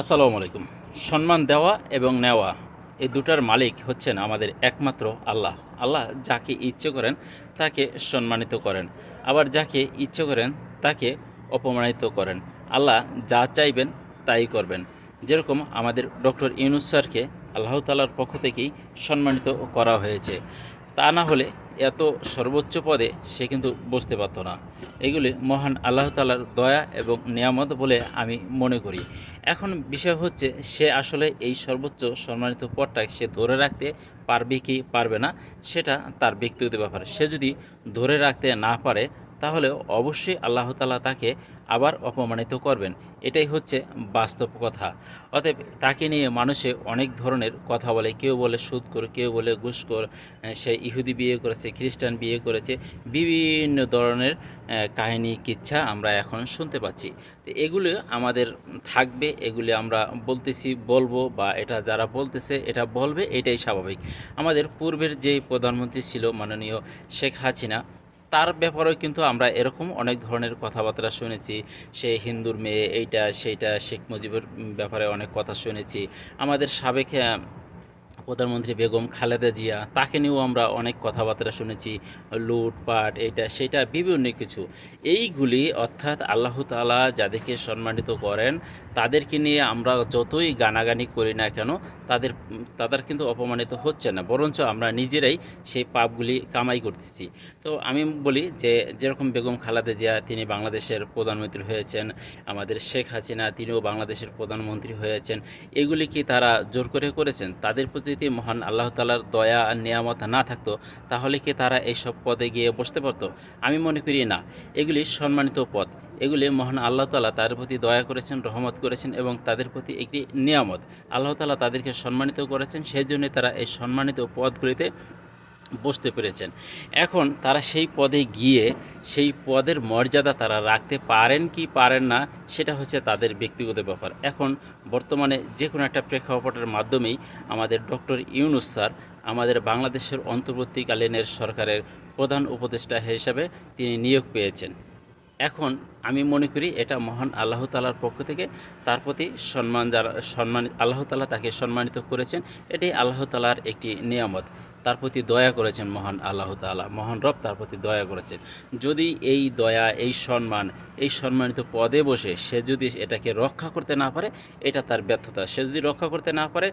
আসসালামু আলাইকুম। সম্মান দেওয়া এবং নেওয়া এই দুটার মালিক হচ্ছেন আমাদের একমাত্র আল্লাহ। আল্লাহ যাকে ইচ্ছে করেন তাকে সম্মানিত করেন। আবার যাকে ইচ্ছে করেন তাকে অপমানিত করেন। আল্লাহ যা চাইবেন তাই করবেন। যেরকম আমাদের ডক্টর ইউনুস স্যারকে আল্লাহ তালার পক্ষ থেকেই সম্মানিত করা হয়েছে। তা না হলে এত সর্বোচ্চ পদে সে কিন্তু বসতে পারত না। এগুলি মহান আল্লাহ তালার দয়া এবং নিয়ামত বলে আমি মনে করি। এখন বিষয় হচ্ছে, সে আসলে এই সর্বোচ্চ সম্মানিত পদটা সে ধরে রাখতে পারবে কি পারবে না, সেটা তার ব্যক্তিগত ব্যাপার। সে যদি ধরে রাখতে না পারে তাহলে অবশ্যই আল্লাহ তালা তাকে আবার অপমানিত করবেন। এটাই হচ্ছে বাস্তব কথা। অতএব তাকে নিয়ে মানুষে অনেক ধরনের কথা বলে, কেউ বলে সুদকর কেউ বলে ঘুষখোর কর সে ইহুদি বিয়ে করেছে, খ্রিস্টান বিয়ে করেছে, বিভিন্ন ধরনের কাহিনী, কিচ্ছা আমরা এখন শুনতে পাচ্ছি। তো এগুলো আমাদের থাকবে, এগুলি আমরা বলতেছি, বলব বা এটা যারা বলতেছে এটা বলবে, এটাই স্বাভাবিক। আমাদের পূর্বের যে প্রধানমন্ত্রী ছিল মাননীয় শেখ হাসিনা তার ব্যাপারেও কিন্তু আমরা এরকম অনেক ধরনের কথাবার্তা শুনেছি। সে হিন্দুর মেয়ে, এইটা, সেইটা, শেখ মুজিবের ব্যাপারে অনেক কথা শুনেছি। আমাদের সাবেক প্রধানমন্ত্রী বেগম খালেদা জিয়া, তাকে নিয়েও আমরা অনেক কথাবার্তা শুনেছি লুটপাট এইটা সেটা, বিভিন্ন কিছু। এইগুলি অর্থাৎ আল্লাহ তাআলা যাদেরকে সম্মানিত করেন, তাদেরকে নিয়ে আমরা যতই গানাগানি করি না কেন, তাদের তাদের কিন্তু অপমানিত হচ্ছে না, বরঞ্চ আমরা নিজেরাই সেই পাপগুলি কামাই করতেছি। তো আমি বলি যে, যেরকম বেগম খালেদা জিয়া, তিনি বাংলাদেশের প্রধানমন্ত্রী হয়েছেন, আমাদের শেখ হাসিনা, তিনিও বাংলাদেশের প্রধানমন্ত্রী হয়েছেন, এগুলি কি তারা জোর করে করেছেন? তাদের প্রতি যদি মহান আল্লাহ তালার দয়া আর নিয়ামত না থাকতো, তাহলে কি তারা এইসব পদে গিয়ে বসতে পারত? আমি মনে করি না। এগুলি সম্মানিত পদ। এগুলি মহান আল্লাহ তালা তাদের প্রতি দয়া করেছেন, রহমত করেছেন এবং তাদের প্রতি একটি নিয়ামত। আল্লাহ তালা তাদেরকে সম্মানিত করেছেন সেই জন্য তারা এই সম্মানিত পদগুলিতে বসতে পেরেছেন। এখন তারা সেই পদে গিয়ে সেই পদের মর্যাদা তারা রাখতে পারেন কি পারেন না, সেটা হচ্ছে তাদের ব্যক্তিগত ব্যাপার। এখন বর্তমানে যে কোনো একটা প্রেক্ষাপটের মাধ্যমেই আমাদের ডক্টর ইউনুস স্যার আমাদের বাংলাদেশের অন্তর্বর্তীকালীনের সরকারের প্রধান উপদেষ্টা হিসাবে তিনি নিয়োগ পেয়েছেন। এখন আমি মনে করি এটা মহান আল্লাহ তালার পক্ষ থেকে তার প্রতি সম্মান যারা সম্মান, আল্লাহ তালা তাকে সম্মানিত করেছেন। এটাই আল্লাহ তালার একটি নিয়ামত। তার প্রতি দয়া করেছেন মহান আল্লাহ তালা মহান রব তার প্রতি দয়া করেছেন। যদি এই দয়া, এই সম্মান, এই সম্মানিত পদে বসে সে যদি এটাকে রক্ষা করতে না পারে, এটা তার ব্যর্থতা। সে যদি রক্ষা করতে না পারে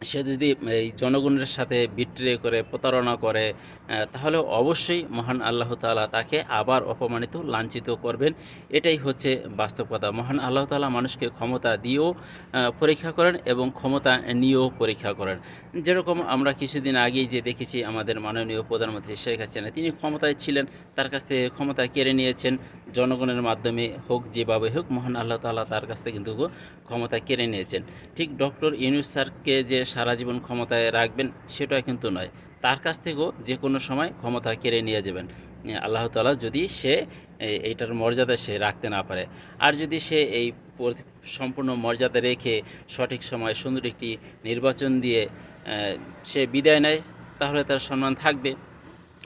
সে যদি, এই জনগণের সাথে বিট্রে করে, প্রতারণা করে তাহলে অবশ্যই মহান আল্লাহ তাআলা তাকে আবার অপমানিত, লাঞ্ছিত করবেন। এটাই হচ্ছে বাস্তব কথা মহান আল্লাহ তাআলা মানুষকে ক্ষমতা দিয়েও পরীক্ষা করেন এবং ক্ষমতা নিয়েও পরীক্ষা করেন। যেরকম আমরা কিছুদিন আগেই যে দেখেছি আমাদের মাননীয় প্রধানমন্ত্রী শেখ হাসিনা, তিনি ক্ষমতায় ছিলেন, তার কাছ থেকে ক্ষমতা কেড়ে নিয়েছেন। জনগণের মাধ্যমে হোক, যেভাবে হোক, মহান আল্লাহ তাআলা তার কাছ থেকে কিন্তু ক্ষমতা কেড়ে নিয়েছেন। ঠিক ডক্টর ইউনুস স্যারকে যে সারা জীবন ক্ষমতায় রাখবেন সেটা কিন্তু নয়। তার কাছ থেকেও যে কোনো সময় ক্ষমতা কেড়ে নিয়ে যাবেন। আল্লাহ তাআলা যদি সে এইটার মর্যাদা সে রাখতে না পারে। আর যদি সে এই সম্পূর্ণ মর্যাদা রেখে সঠিক সময় সুন্দর একটি নির্বাচন দিয়ে সে বিদায় নেয়, তাহলে তার সম্মান থাকবে।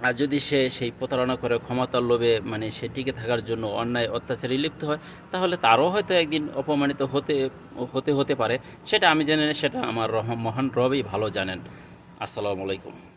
আর যদি সে সেই প্রতারণা করে ক্ষমতার লোভে মানে সে টিকে থাকার জন্য অন্যায়, অত্যাচারে লিপ্ত হয়, তাহলে তারও হয়তো একদিন অপমানিত হতে হতে হতে পারে। সেটা আমি জানি না সেটা আমার রহ মহান রবই ভালো জানেন। আসসালামু আলাইকুম।